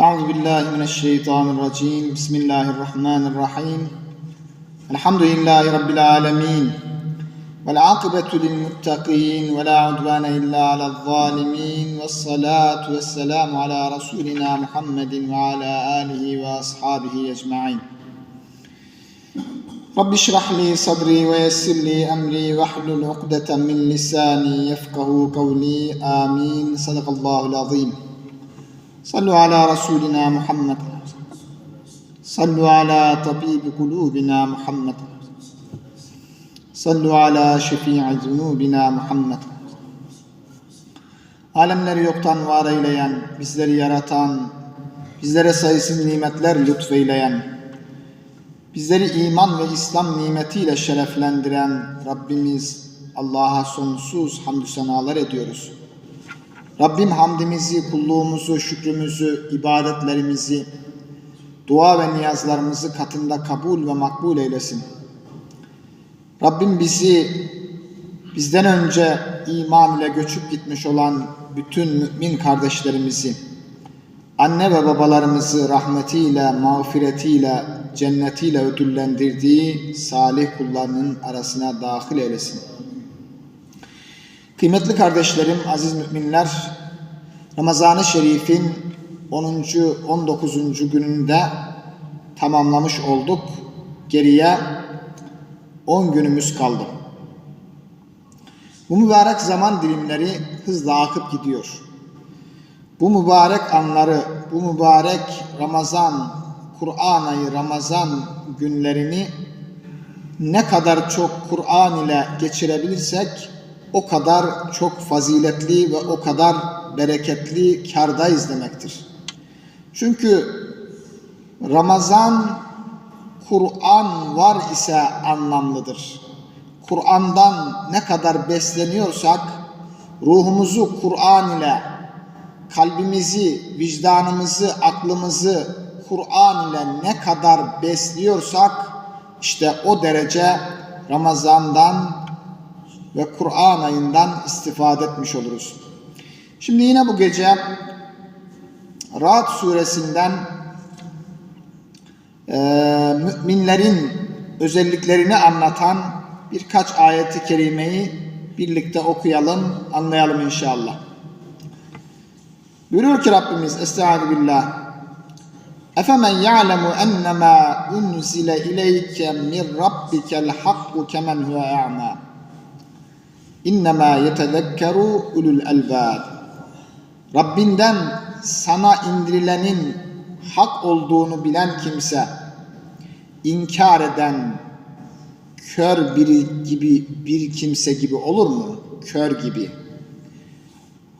أعوذ بالله من الشيطان الرجيم. بسم الله الرحمن الرحيم. الحمد لله رب العالمين. والعاقبة للمتقين ولا عدوان إلا على الظالمين. والصلاة والسلام على رسولنا محمد وعلى آله وأصحابه أجمعين. رب اشرح لي صدري ويسر لي أمري واحلل عقدة من لساني يفقه قولي. آمين. صدق الله العظيم. صلوا على رسولنا محمد صلوا على طبيب قلوبنا محمد صلوا على شفيع ذنوبنا محمد Alemleri yoktan var eyleyen, bizleri yaratan, bizlere sayısız nimetler lütfeyleyen, bizleri iman ve İslam nimetiyle şereflendiren Rabbimiz Allah'a sonsuz hamdü senalar ediyoruz. Rabbim hamdimizi, kulluğumuzu, şükrümüzü, ibadetlerimizi, dua ve niyazlarımızı katında kabul ve makbul eylesin. Rabbim bizi bizden önce iman ile göçüp gitmiş olan bütün mümin kardeşlerimizi, anne ve babalarımızı rahmetiyle, mağfiretiyle, cennetiyle ödüllendirdiği salih kullarının arasına dahil eylesin. Kıymetli kardeşlerim, aziz müminler, Ramazan-ı Şerif'in 10. 19. gününde tamamlamış olduk. Geriye 10 günümüz kaldı. Bu mübarek zaman dilimleri hızla akıp gidiyor. Bu mübarek anları, bu mübarek Ramazan, Kur'an ayı Ramazan günlerini ne kadar çok Kur'an ile geçirebilirsek o kadar çok faziletli ve o kadar bereketli kardayız demektir. Çünkü Ramazan Kur'an var ise anlamlıdır. Kur'an'dan ne kadar besleniyorsak ruhumuzu Kur'an ile kalbimizi, vicdanımızı, aklımızı Kur'an ile ne kadar besliyorsak işte o derece Ramazan'dan ve Kur'an ayından istifade etmiş oluruz. Şimdi yine bu gece Rahat suresinden e, müminlerin özelliklerini anlatan birkaç ayeti kerimeyi birlikte okuyalım, anlayalım inşallah. Buyuruyor ki Rabbimiz Estaizu billah Efemen ya'lemu ennemâ unzile ileyke min rabbikel hakku kemen huve a'mâ İnnemâ yetezekkeru ulul elbâb Rabbinden sana indirilenin hak olduğunu bilen kimse inkar eden kör biri gibi bir kimse gibi olur mu? Kör gibi.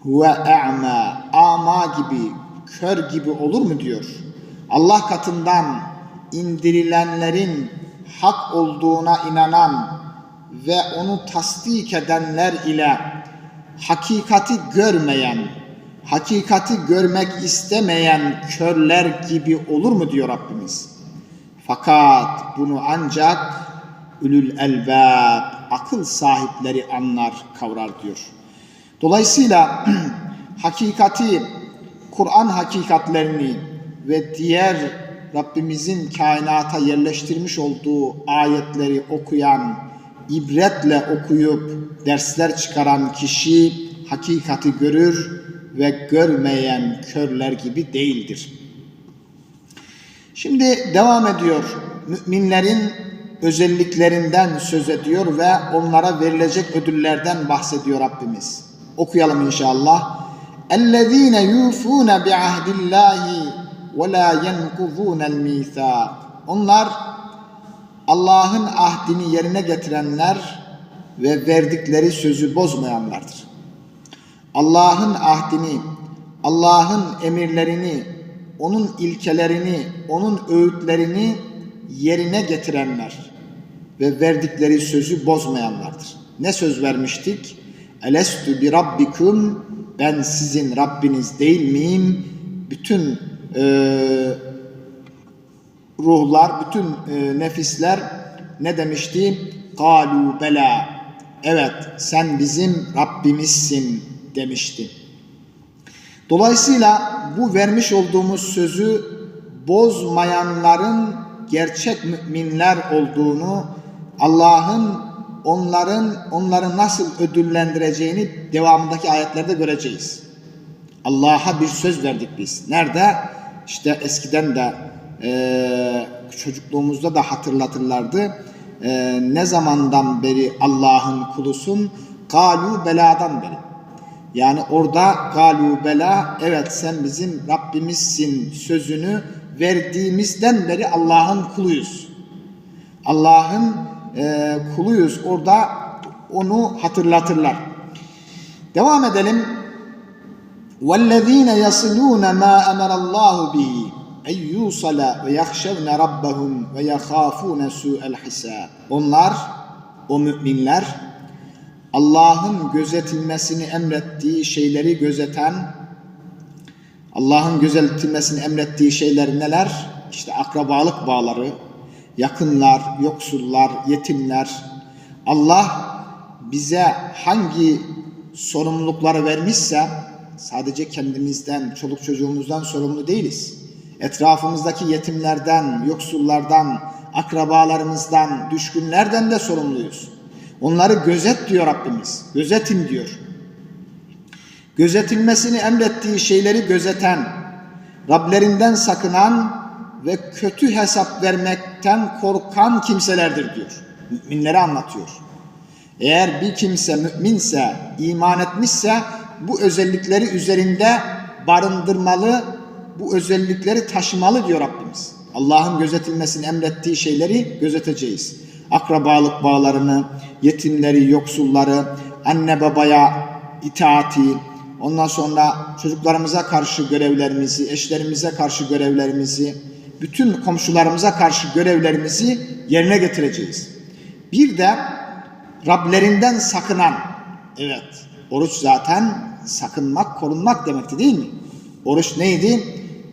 Huve a'ma ama gibi kör gibi olur mu diyor. Allah katından indirilenlerin hak olduğuna inanan ve onu tasdik edenler ile hakikati görmeyen, hakikati görmek istemeyen körler gibi olur mu diyor Rabbimiz. Fakat bunu ancak ülül elbab, akıl sahipleri anlar, kavrar diyor. Dolayısıyla hakikati, Kur'an hakikatlerini ve diğer Rabbimizin kainata yerleştirmiş olduğu ayetleri okuyan, ibretle okuyup dersler çıkaran kişi hakikati görür ve görmeyen körler gibi değildir. Şimdi devam ediyor. Müminlerin özelliklerinden söz ediyor ve onlara verilecek ödüllerden bahsediyor Rabbimiz. Okuyalım inşallah. اَلَّذ۪ينَ يُوفُونَ بِعَهْدِ اللّٰهِ وَلَا يَنْقُضُونَ الْمِيثَاقِ Onlar Allah'ın ahdini yerine getirenler ve verdikleri sözü bozmayanlardır. Allah'ın ahdini, Allah'ın emirlerini, onun ilkelerini, onun öğütlerini yerine getirenler ve verdikleri sözü bozmayanlardır. Ne söz vermiştik? Elestü bi rabbikum ben sizin Rabbiniz değil miyim? Bütün e, ruhlar, bütün e, nefisler ne demişti? Kalu bela. Evet sen bizim Rabbimizsin demişti. Dolayısıyla bu vermiş olduğumuz sözü bozmayanların gerçek müminler olduğunu, Allah'ın onların onları nasıl ödüllendireceğini devamındaki ayetlerde göreceğiz. Allah'a bir söz verdik biz. Nerede? İşte eskiden de e, çocukluğumuzda da hatırlatırlardı. E, ne zamandan beri Allah'ın kulusun? Galu beladan beri. Yani orada galu bela evet sen bizim Rabbimizsin sözünü verdiğimizden beri Allah'ın kuluyuz. Allah'ın e, kuluyuz. Orada onu hatırlatırlar. Devam edelim. وَالَّذ۪ينَ يَصِلُونَ مَا أَمَرَ اللّٰهُ بِهِ en yusala ve yahşevne rabbahum ve yahafune su'el hisab. Onlar, o müminler, Allah'ın gözetilmesini emrettiği şeyleri gözeten, Allah'ın gözetilmesini emrettiği şeyler neler? İşte akrabalık bağları, yakınlar, yoksullar, yetimler. Allah bize hangi sorumlulukları vermişse sadece kendimizden, çoluk çocuğumuzdan sorumlu değiliz. Etrafımızdaki yetimlerden, yoksullardan, akrabalarımızdan, düşkünlerden de sorumluyuz. Onları gözet diyor Rabbimiz. Gözetin diyor. Gözetilmesini emrettiği şeyleri gözeten, Rablerinden sakınan ve kötü hesap vermekten korkan kimselerdir diyor. Müminleri anlatıyor. Eğer bir kimse müminse, iman etmişse bu özellikleri üzerinde barındırmalı, bu özellikleri taşımalı diyor Rabbimiz. Allah'ın gözetilmesini emrettiği şeyleri gözeteceğiz. Akrabalık bağlarını, yetimleri, yoksulları, anne babaya itaati, ondan sonra çocuklarımıza karşı görevlerimizi, eşlerimize karşı görevlerimizi, bütün komşularımıza karşı görevlerimizi yerine getireceğiz. Bir de Rablerinden sakınan, evet oruç zaten sakınmak, korunmak demekti değil mi? Oruç neydi?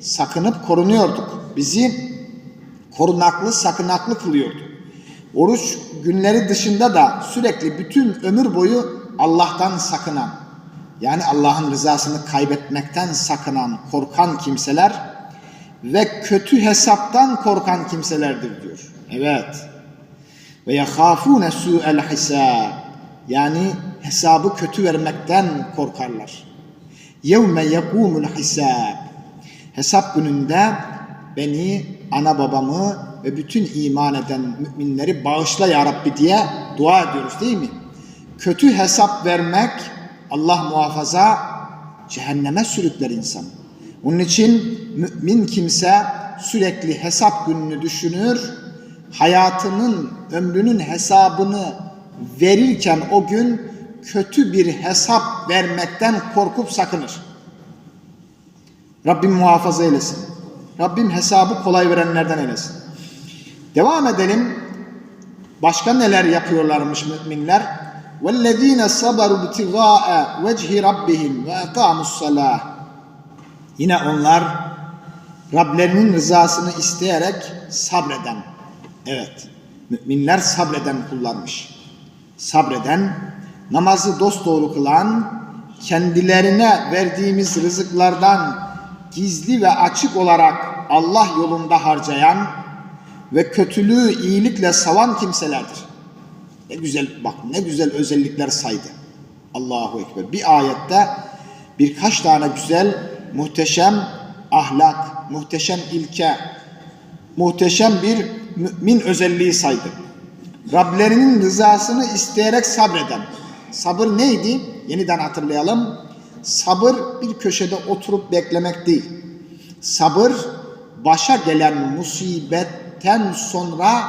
Sakınıp korunuyorduk. Bizi korunaklı, sakınaklı kılıyordu. Oruç günleri dışında da sürekli bütün ömür boyu Allah'tan sakınan, yani Allah'ın rızasını kaybetmekten sakınan, korkan kimseler ve kötü hesaptan korkan kimselerdir diyor. Evet. Ve yahafune su'el hisab. Yani hesabı kötü vermekten korkarlar. Yevme yekumul hisab. Hesap gününde beni, ana babamı ve bütün iman eden müminleri bağışla ya Rabbi diye dua ediyoruz değil mi? Kötü hesap vermek Allah muhafaza cehenneme sürükler insanı. Onun için mümin kimse sürekli hesap gününü düşünür, hayatının, ömrünün hesabını verirken o gün kötü bir hesap vermekten korkup sakınır. Rabbim muhafaza eylesin. Rabbim hesabı kolay verenlerden eylesin. Devam edelim. Başka neler yapıyorlarmış müminler? وَالَّذ۪ينَ صَبَرُوا ابْتِغَاءَ وَجْهِ رَبِّهِمْ وَاَقَامُوا الصَّلَاةِ Yine onlar Rablerinin rızasını isteyerek sabreden. Evet, müminler sabreden kullanmış. Sabreden, namazı dosdoğru kılan, kendilerine verdiğimiz rızıklardan gizli ve açık olarak Allah yolunda harcayan ve kötülüğü iyilikle savan kimselerdir. Ne güzel bak ne güzel özellikler saydı. Allahu Ekber. Bir ayette birkaç tane güzel, muhteşem ahlak, muhteşem ilke, muhteşem bir mümin özelliği saydı. Rablerinin rızasını isteyerek sabreden. Sabır neydi? Yeniden hatırlayalım. Sabır bir köşede oturup beklemek değil. Sabır başa gelen musibetten sonra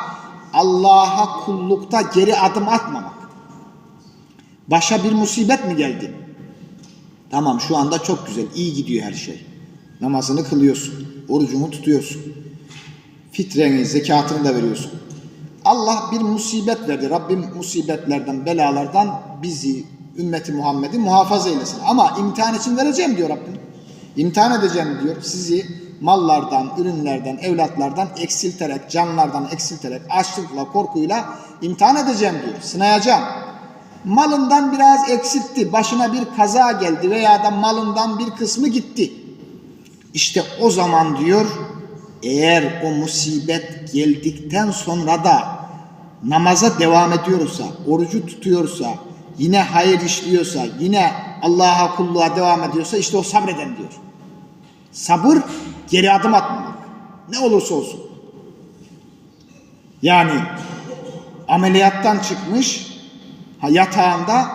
Allah'a kullukta geri adım atmamak. Başa bir musibet mi geldi? Tamam şu anda çok güzel, iyi gidiyor her şey. Namazını kılıyorsun, orucunu tutuyorsun. Fitreni, zekatını da veriyorsun. Allah bir musibet verdi. Rabbim musibetlerden, belalardan bizi, ümmeti Muhammed'i muhafaza eylesin. Ama imtihan için vereceğim diyor Rabbim. İmtihan edeceğim diyor. Sizi mallardan, ürünlerden, evlatlardan eksilterek, canlardan eksilterek, açlıkla, korkuyla imtihan edeceğim diyor. Sınayacağım. Malından biraz eksiltti, başına bir kaza geldi veya da malından bir kısmı gitti. İşte o zaman diyor eğer o musibet geldikten sonra da namaza devam ediyorsa, orucu tutuyorsa, yine hayır işliyorsa, yine Allah'a kulluğa devam ediyorsa işte o sabreden diyor. Sabır geri adım atmamak. Ne olursa olsun. Yani ameliyattan çıkmış yatağında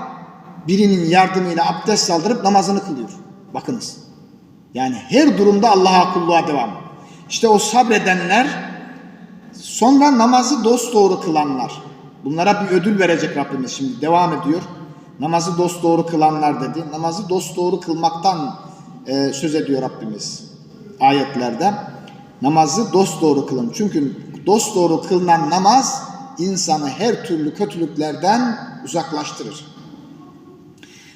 birinin yardımıyla abdest aldırıp namazını kılıyor. Bakınız. Yani her durumda Allah'a kulluğa devam. İşte o sabredenler sonra namazı dosdoğru kılanlar. Bunlara bir ödül verecek Rabbimiz şimdi devam ediyor. Namazı dosdoğru kılanlar dedi. Namazı dosdoğru kılmaktan e, söz ediyor Rabbimiz ayetlerde. Namazı dosdoğru kılın. Çünkü dosdoğru kılınan namaz insanı her türlü kötülüklerden uzaklaştırır.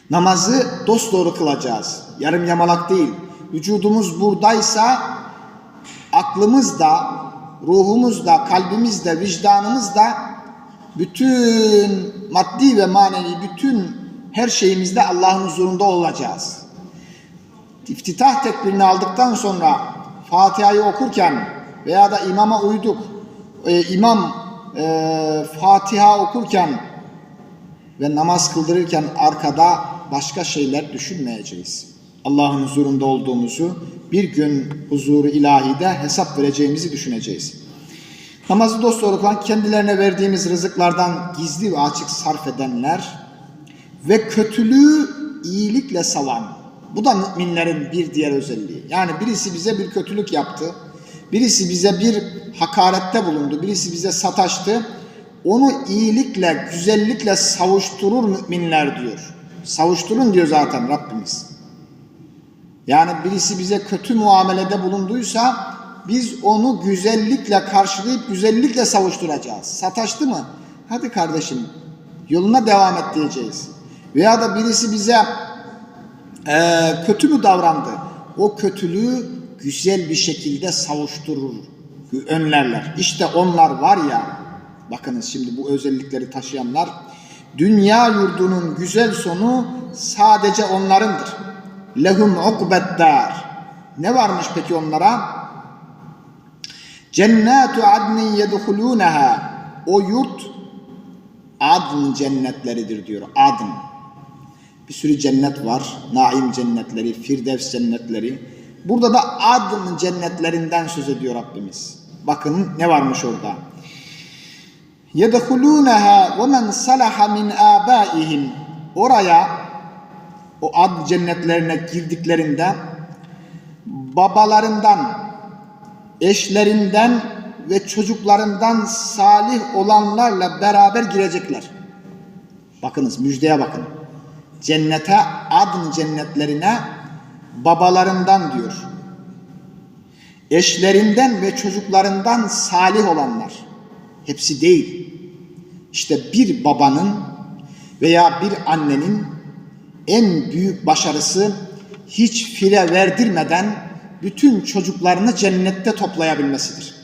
Namazı dosdoğru kılacağız. Yarım yamalak değil. Vücudumuz buradaysa aklımız da, ruhumuz da, kalbimiz de, vicdanımız da bütün maddi ve manevi bütün her şeyimizde Allah'ın huzurunda olacağız. İftitah tekbirini aldıktan sonra Fatiha'yı okurken veya da imama uyduk, e, imam e, Fatiha okurken ve namaz kıldırırken arkada başka şeyler düşünmeyeceğiz. Allah'ın huzurunda olduğumuzu, bir gün huzuru ilahide hesap vereceğimizi düşüneceğiz. Namazı dosdoğru kılan kendilerine verdiğimiz rızıklardan gizli ve açık sarf edenler ve kötülüğü iyilikle savan. Bu da müminlerin bir diğer özelliği. Yani birisi bize bir kötülük yaptı, birisi bize bir hakarette bulundu, birisi bize sataştı. Onu iyilikle, güzellikle savuşturur müminler diyor. Savuşturun diyor zaten Rabbimiz. Yani birisi bize kötü muamelede bulunduysa biz onu güzellikle karşılayıp güzellikle savuşturacağız. Sataştı mı? Hadi kardeşim yoluna devam et diyeceğiz. Veya da birisi bize e, kötü mü davrandı? O kötülüğü güzel bir şekilde savuşturur, önlerler. İşte onlar var ya, bakınız şimdi bu özellikleri taşıyanlar, dünya yurdunun güzel sonu sadece onlarındır. Lehum ukbeddar. Ne varmış peki onlara? Cennatu adnin yedhulunaha. O yurt adn cennetleridir diyor. Adn. Bir sürü cennet var. Naim cennetleri, Firdevs cennetleri. Burada da adn cennetlerinden söz ediyor Rabbimiz. Bakın ne varmış orada. Yedhulunaha ve men salaha min abaihim. Oraya o ad cennetlerine girdiklerinde babalarından, eşlerinden ve çocuklarından salih olanlarla beraber girecekler. Bakınız müjdeye bakın. Cennete, adın cennetlerine babalarından diyor. Eşlerinden ve çocuklarından salih olanlar. Hepsi değil. İşte bir babanın veya bir annenin en büyük başarısı hiç fire verdirmeden bütün çocuklarını cennette toplayabilmesidir.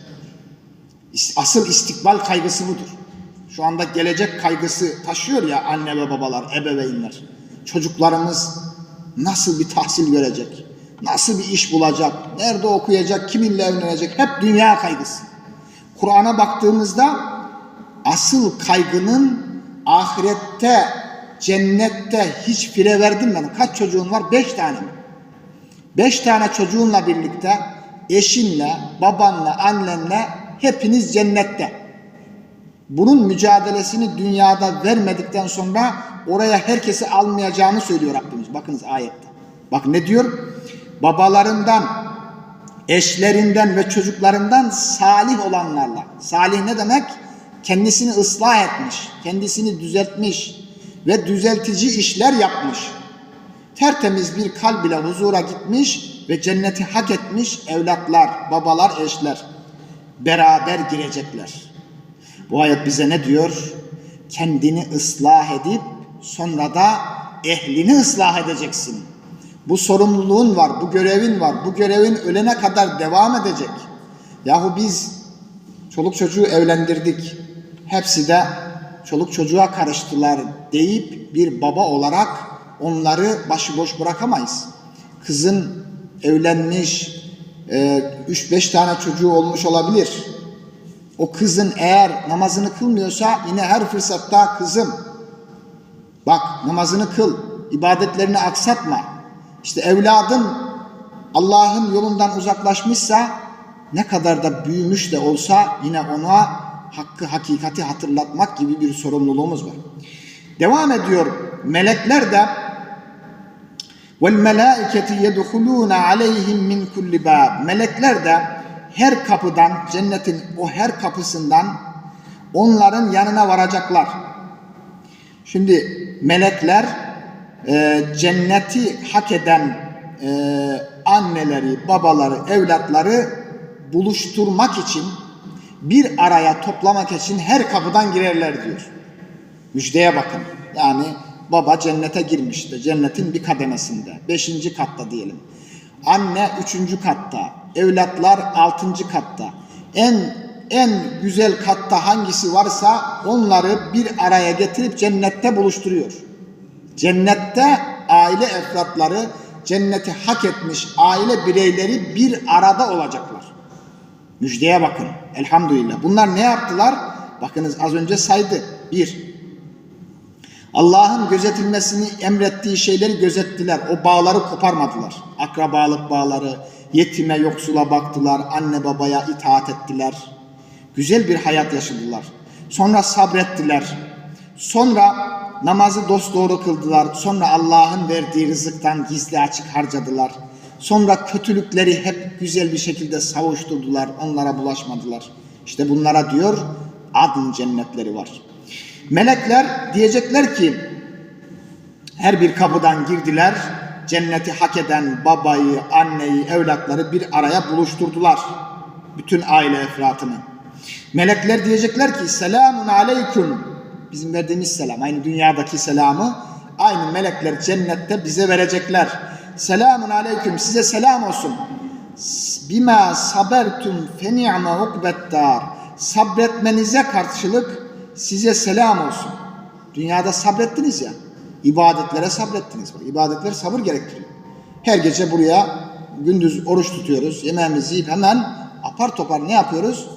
Asıl istikbal kaygısı budur. Şu anda gelecek kaygısı taşıyor ya anne ve babalar, ebeveynler. Çocuklarımız nasıl bir tahsil görecek? Nasıl bir iş bulacak? Nerede okuyacak? Kiminle evlenecek? Hep dünya kaygısı. Kur'an'a baktığımızda asıl kaygının ahirette cennette hiç fire verdin mi? Kaç çocuğun var? Beş tane mi? Beş tane çocuğunla birlikte eşinle, babanla, annenle hepiniz cennette. Bunun mücadelesini dünyada vermedikten sonra oraya herkesi almayacağını söylüyor Rabbimiz. Bakınız ayette. Bak ne diyor? Babalarından, eşlerinden ve çocuklarından salih olanlarla. Salih ne demek? Kendisini ıslah etmiş, kendisini düzeltmiş, ve düzeltici işler yapmış. Tertemiz bir kalb ile huzura gitmiş ve cenneti hak etmiş evlatlar, babalar, eşler beraber girecekler. Bu ayet bize ne diyor? Kendini ıslah edip sonra da ehlini ıslah edeceksin. Bu sorumluluğun var, bu görevin var. Bu görevin ölene kadar devam edecek. Yahu biz çoluk çocuğu evlendirdik. Hepsi de çoluk çocuğa karıştılar deyip bir baba olarak onları başıboş bırakamayız. Kızın evlenmiş, 3-5 tane çocuğu olmuş olabilir. O kızın eğer namazını kılmıyorsa yine her fırsatta kızım bak namazını kıl, ibadetlerini aksatma. İşte evladın Allah'ın yolundan uzaklaşmışsa ne kadar da büyümüş de olsa yine ona hakkı hakikati hatırlatmak gibi bir sorumluluğumuz var. Devam ediyor. Melekler de vel melaiketi yedhulun aleyhim min kulli bab. Melekler de her kapıdan cennetin o her kapısından onların yanına varacaklar. Şimdi melekler e, cenneti hak eden e, anneleri, babaları, evlatları buluşturmak için bir araya toplamak için her kapıdan girerler diyor. Müjdeye bakın. Yani baba cennete girmişti. Cennetin bir kademesinde. Beşinci katta diyelim. Anne üçüncü katta. Evlatlar altıncı katta. En en güzel katta hangisi varsa onları bir araya getirip cennette buluşturuyor. Cennette aile efratları, cenneti hak etmiş aile bireyleri bir arada olacaklar. Müjdeye bakın. Elhamdülillah. Bunlar ne yaptılar? Bakınız az önce saydı. Bir, Allah'ın gözetilmesini emrettiği şeyleri gözettiler. O bağları koparmadılar. Akrabalık bağları, yetime yoksula baktılar, anne babaya itaat ettiler. Güzel bir hayat yaşadılar. Sonra sabrettiler. Sonra namazı dosdoğru kıldılar. Sonra Allah'ın verdiği rızıktan gizli açık harcadılar. Sonra kötülükleri hep güzel bir şekilde savuşturdular. Onlara bulaşmadılar. İşte bunlara diyor adın cennetleri var. Melekler diyecekler ki her bir kapıdan girdiler. Cenneti hak eden babayı, anneyi, evlatları bir araya buluşturdular. Bütün aile efratını. Melekler diyecekler ki selamun aleyküm. Bizim verdiğimiz selam. Aynı dünyadaki selamı aynı melekler cennette bize verecekler. Selamun aleyküm size selam olsun. Bima sabertum fe ni'me ukbettar. Sabretmenize karşılık size selam olsun. Dünyada sabrettiniz ya. ibadetlere sabrettiniz. Bak, ibadetler sabır gerektiriyor. Her gece buraya gündüz oruç tutuyoruz. Yemeğimizi yiyip hemen apar topar ne yapıyoruz?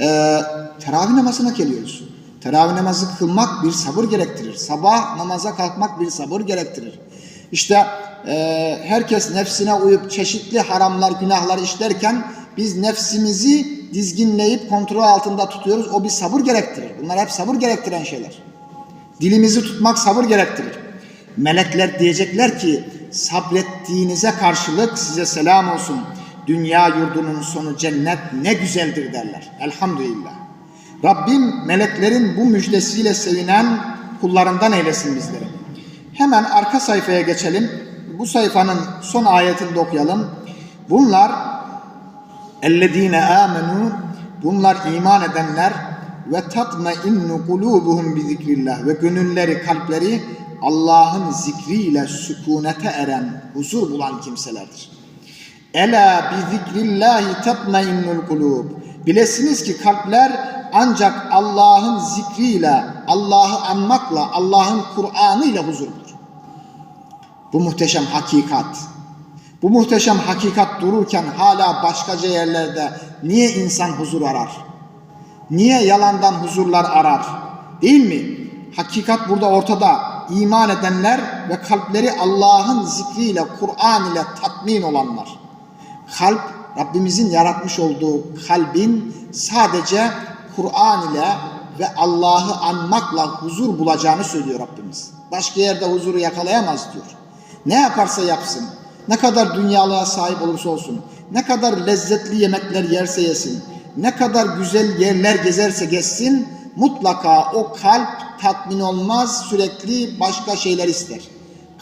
Ee, teravih namazına geliyoruz. Teravih namazı kılmak bir sabır gerektirir. Sabah namaza kalkmak bir sabır gerektirir. İşte e, herkes nefsine uyup çeşitli haramlar, günahlar işlerken biz nefsimizi dizginleyip kontrol altında tutuyoruz. O bir sabır gerektirir. Bunlar hep sabır gerektiren şeyler. Dilimizi tutmak sabır gerektirir. Melekler diyecekler ki sabrettiğinize karşılık size selam olsun. Dünya yurdunun sonu cennet ne güzeldir derler. Elhamdülillah. Rabbim meleklerin bu müjdesiyle sevinen kullarından eylesin bizleri. Hemen arka sayfaya geçelim. Bu sayfanın son ayetini de okuyalım. Bunlar ellezine amenu bunlar iman edenler ve tatma innu kulubuhum bi zikrillah ve gönülleri kalpleri Allah'ın zikriyle sükunete eren, huzur bulan kimselerdir. Ela bi zikrillahi tatmainnul kulub. Bilesiniz ki kalpler ancak Allah'ın zikriyle, Allah'ı anmakla, Allah'ın Kur'an'ı ile huzur bulur. Bu muhteşem hakikat. Bu muhteşem hakikat dururken hala başkaca yerlerde niye insan huzur arar? Niye yalandan huzurlar arar? Değil mi? Hakikat burada ortada. İman edenler ve kalpleri Allah'ın zikriyle, Kur'an ile tatmin olanlar. Kalp Rabbimizin yaratmış olduğu kalbin sadece Kur'an ile ve Allah'ı anmakla huzur bulacağını söylüyor Rabbimiz. Başka yerde huzuru yakalayamaz diyor. Ne yaparsa yapsın, ne kadar dünyalığa sahip olursa olsun, ne kadar lezzetli yemekler yerse yesin, ne kadar güzel yerler gezerse gezsin, mutlaka o kalp tatmin olmaz, sürekli başka şeyler ister.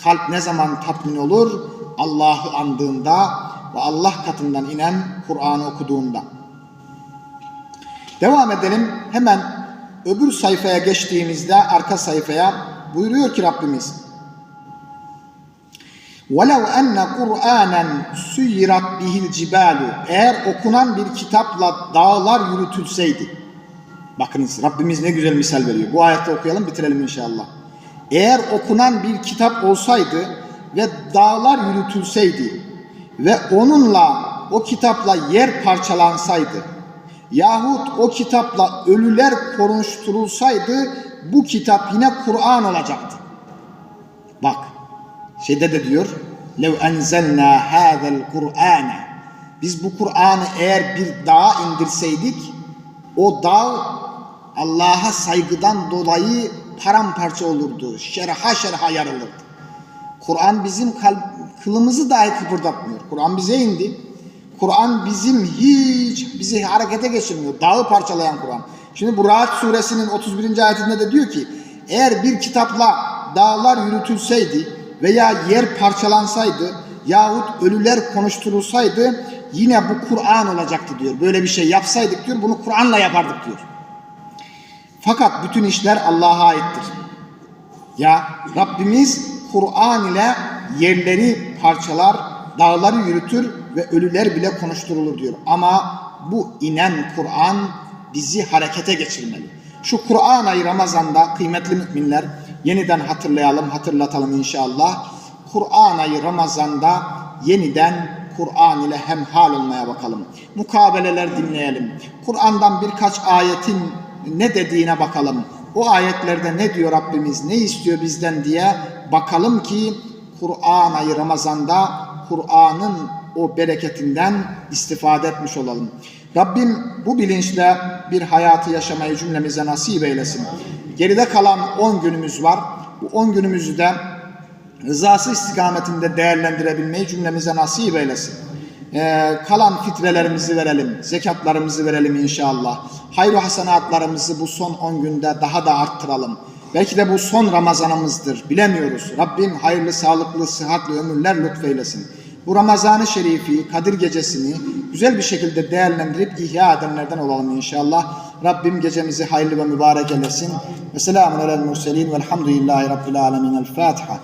Kalp ne zaman tatmin olur? Allah'ı andığında ve Allah katından inen Kur'an'ı okuduğunda. Devam edelim. Hemen öbür sayfaya geçtiğimizde arka sayfaya buyuruyor ki Rabbimiz وَلَوْ اَنَّ قُرْآنًا سُيِّرَتْ بِهِ الْجِبَالُ Eğer okunan bir kitapla dağlar yürütülseydi. Bakınız Rabbimiz ne güzel misal veriyor. Bu ayette okuyalım bitirelim inşallah. Eğer okunan bir kitap olsaydı ve dağlar yürütülseydi ve onunla o kitapla yer parçalansaydı yahut o kitapla ölüler konuşturulsaydı bu kitap yine Kur'an olacaktı. Bak şeyde de diyor lev enzelna hadal Kur'ane biz bu Kur'an'ı eğer bir dağa indirseydik o dağ Allah'a saygıdan dolayı paramparça olurdu. Şerha şerha yarılırdı. Kur'an bizim kalp, kılımızı dahi kıpırdatmıyor. Kur'an bize indi. Kur'an bizim hiç bizi harekete geçirmiyor. Dağı parçalayan Kur'an. Şimdi bu Rahat suresinin 31. ayetinde de diyor ki eğer bir kitapla dağlar yürütülseydi veya yer parçalansaydı yahut ölüler konuşturulsaydı yine bu Kur'an olacaktı diyor. Böyle bir şey yapsaydık diyor bunu Kur'an'la yapardık diyor. Fakat bütün işler Allah'a aittir. Ya Rabbimiz Kur'an ile yerleri parçalar, dağları yürütür ve ölüler bile konuşturulur diyor. Ama bu inen Kur'an bizi harekete geçirmeli. Şu Kur'an ayı Ramazan'da kıymetli müminler yeniden hatırlayalım, hatırlatalım inşallah. Kur'an ayı Ramazan'da yeniden Kur'an ile hemhal olmaya bakalım. Mukabeleler dinleyelim. Kur'an'dan birkaç ayetin ne dediğine bakalım. O ayetlerde ne diyor Rabbimiz, ne istiyor bizden diye bakalım ki Kur'an ayı Ramazan'da Kur'an'ın o bereketinden istifade etmiş olalım. Rabbim bu bilinçle bir hayatı yaşamayı cümlemize nasip eylesin. Geride kalan 10 günümüz var. Bu 10 günümüzü de rızası istikametinde değerlendirebilmeyi cümlemize nasip eylesin. Ee, kalan fitrelerimizi verelim, zekatlarımızı verelim inşallah. Hayır hasenatlarımızı bu son 10 günde daha da arttıralım. Belki de bu son Ramazanımızdır, bilemiyoruz. Rabbim hayırlı, sağlıklı, sıhhatli ömürler lütfeylesin. Bu Ramazan-ı Şerifi, Kadir Gecesini güzel bir şekilde değerlendirip ihya edenlerden olalım inşallah. Rabbim gecemizi hayırlı ve mübarek eylesin. Ve selamun alel murselin velhamdülillahi rabbil alemin. El Fatiha.